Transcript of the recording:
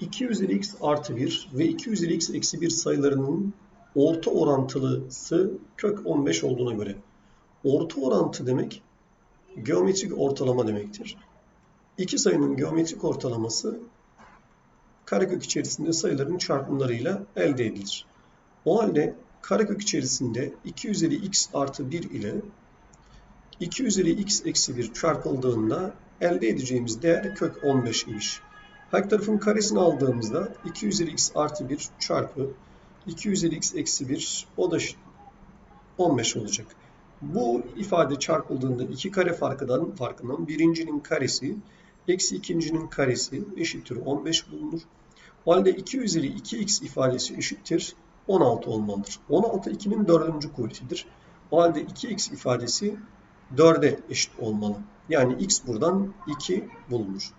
2 üzeri x artı 1 ve 2 üzeri x eksi 1 sayılarının orta orantılısı kök 15 olduğuna göre orta orantı demek geometrik ortalama demektir. İki sayının geometrik ortalaması karekök içerisinde sayıların çarpımlarıyla elde edilir. O halde karekök içerisinde 2 üzeri x artı 1 ile 2 üzeri x eksi 1 çarpıldığında elde edeceğimiz değer kök 15 imiş. Her tarafın karesini aldığımızda 2 üzeri x artı 1 çarpı 2 üzeri x eksi 1 o da 15 olacak. Bu ifade çarpıldığında iki kare farkından, farkından birincinin karesi eksi ikincinin karesi eşittir 15 bulunur. O halde 2 üzeri 2x ifadesi eşittir 16 olmalıdır. 16 2'nin dördüncü kuvvetidir. O halde 2x ifadesi 4'e eşit olmalı. Yani x buradan 2 bulunur.